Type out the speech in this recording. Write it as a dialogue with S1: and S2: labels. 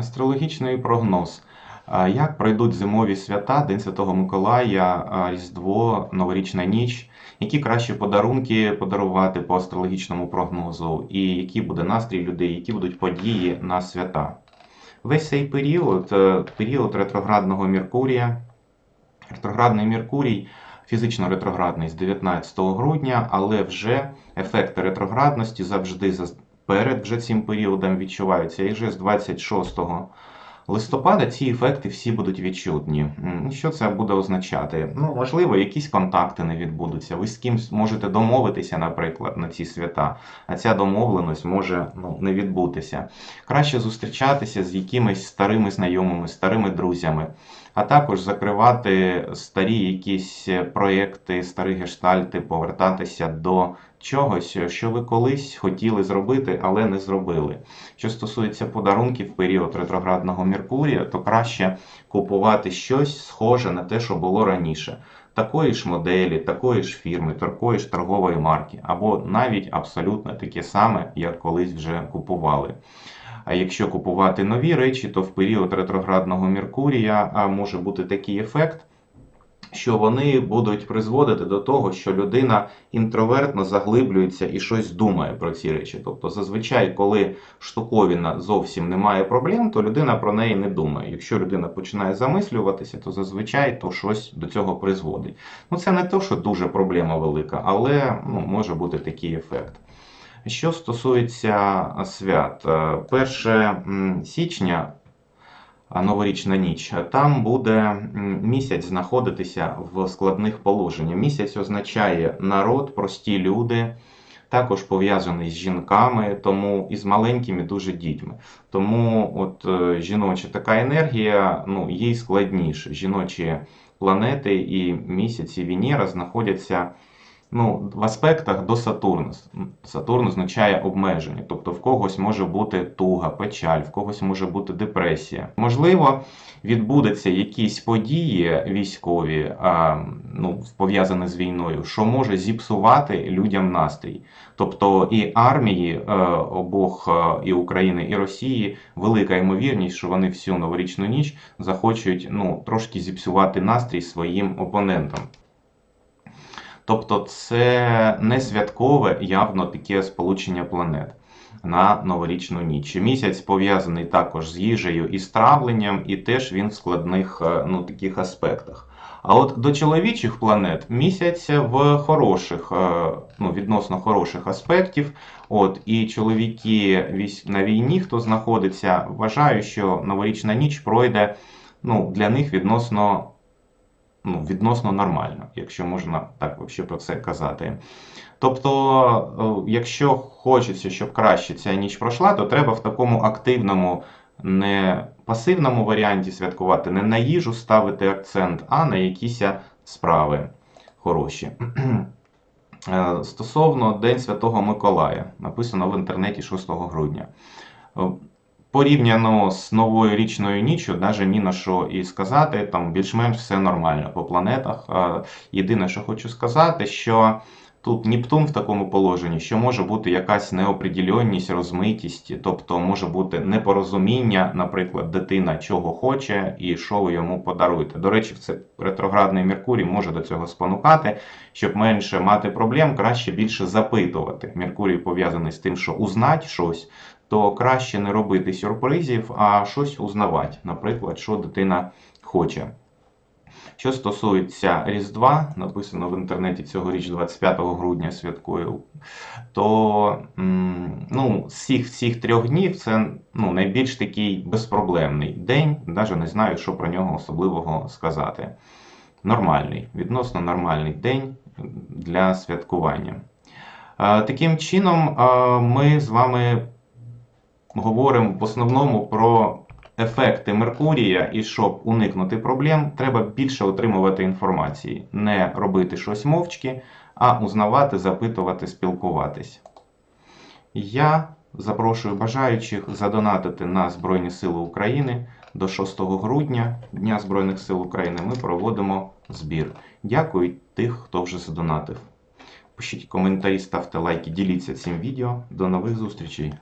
S1: Астрологічний прогноз. Як пройдуть зимові свята, День Святого Миколая, Різдво, Новорічна ніч? Які кращі подарунки подарувати по астрологічному прогнозу? І який буде настрій людей, які будуть події на свята? Весь цей період, е, період ретроградного Меркурія, ретроградний Меркурій, фізично ретроградний з 19 грудня, але вже ефекти ретроградності завжди за- перед вже цим періодом відчуваються. І вже з 26 листопада ці ефекти всі будуть відчутні. Що це буде означати? Ну, можливо, якісь контакти не відбудуться. Ви з кимсь можете домовитися, наприклад, на ці свята, а ця домовленість може ну, не відбутися. Краще зустрічатися з якимись старими знайомими, старими друзями, а також закривати старі якісь проєкти, старі гештальти, повертатися до чогось, що ви колись хотіли зробити, але не зробили. Що стосується подарунків в період ретроградного Меркурія, то краще купувати щось схоже на те, що було раніше. Такої ж моделі, такої ж фірми, такої ж торгової марки, або навіть абсолютно таке саме, як колись вже купували. А якщо купувати нові речі, то в період ретроградного Меркурія може бути такий ефект, що вони будуть призводити до того, що людина інтровертно заглиблюється і щось думає про ці речі. Тобто, зазвичай, коли штуковина зовсім не має проблем, то людина про неї не думає. Якщо людина починає замислюватися, то зазвичай то щось до цього призводить. Ну це не то, що дуже проблема велика, але ну, може бути такий ефект. Що стосується свят, Е, 1 січня, а, новорічна ніч, там буде місяць знаходитися в складних положеннях. Місяць означає народ, прості люди, також пов'язаний з жінками, тому і з маленькими дуже дітьми. Тому от е, жіноча така енергія, ну, їй складніше. Жіночі планети і місяці Венера знаходяться ну, в аспектах до Сатурна. Сатурн означає обмеження, тобто в когось може бути туга, печаль, в когось може бути депресія. Можливо, відбудуться якісь події військові, а, ну, пов'язані з війною, що може зіпсувати людям настрій. Тобто і армії е, обох е, і України, і Росії велика ймовірність, що вони всю новорічну ніч захочуть ну, трошки зіпсувати настрій своїм опонентам. Тобто це не святкове явно таке сполучення планет на новорічну ніч. Місяць пов'язаний також з їжею і травленням, і теж він в складних е, ну, таких аспектах. А от до чоловічих планет місяць в хороших, е, ну, відносно хороших аспектів. От, і чоловіки на війні, хто знаходиться, вважаю, що новорічна ніч пройде ну, для них відносно ну, відносно нормально, якщо можна так вообще про це казати. Тобто, е, якщо хочеться, щоб краще ця ніч пройшла, то треба в такому активному, не пасивному варіанті святкувати, не на їжу ставити акцент, а на якісь справи хороші. Е, Стосовно День Святого Миколая, написано в інтернеті 6 грудня. Порівняно з новою річною ніччю, навіть ні на що і сказати, там більш-менш все нормально по планетах. Е, Єдине, що хочу сказати, що тут Нептун в такому положенні, що може бути якась неопределенність, розмитість, тобто може бути непорозуміння, наприклад, дитина чого хоче і що ви йому подаруєте. До речі, це ретроградний Меркурій може до цього спонукати, щоб менше мати проблем, краще більше запитувати. Меркурій пов'язаний з тим, що узнать щось то краще не робити сюрпризів, а щось узнавати, наприклад, що дитина хоче. Що стосується Різдва, написано в інтернеті цьогоріч 25 грудня святкую, то ну, з цих всіх трьох днів це ну, найбільш такий безпроблемний день, навіть не знаю, що про нього особливого сказати. Нормальний, відносно нормальний день для святкування. Е, Таким чином, е, ми з вами говоримо в основному про ефекти Меркурія, і щоб уникнути проблем, треба більше отримувати інформації, не робити щось мовчки, а узнавати, запитувати, спілкуватись. Я запрошую бажаючих задонатити на Збройні Сили України до 6 грудня, Дня Збройних сил України, ми проводимо збір. Дякую тих, хто вже задонатив. Пишіть коментарі, ставте лайки, діліться цим відео. До нових зустрічей!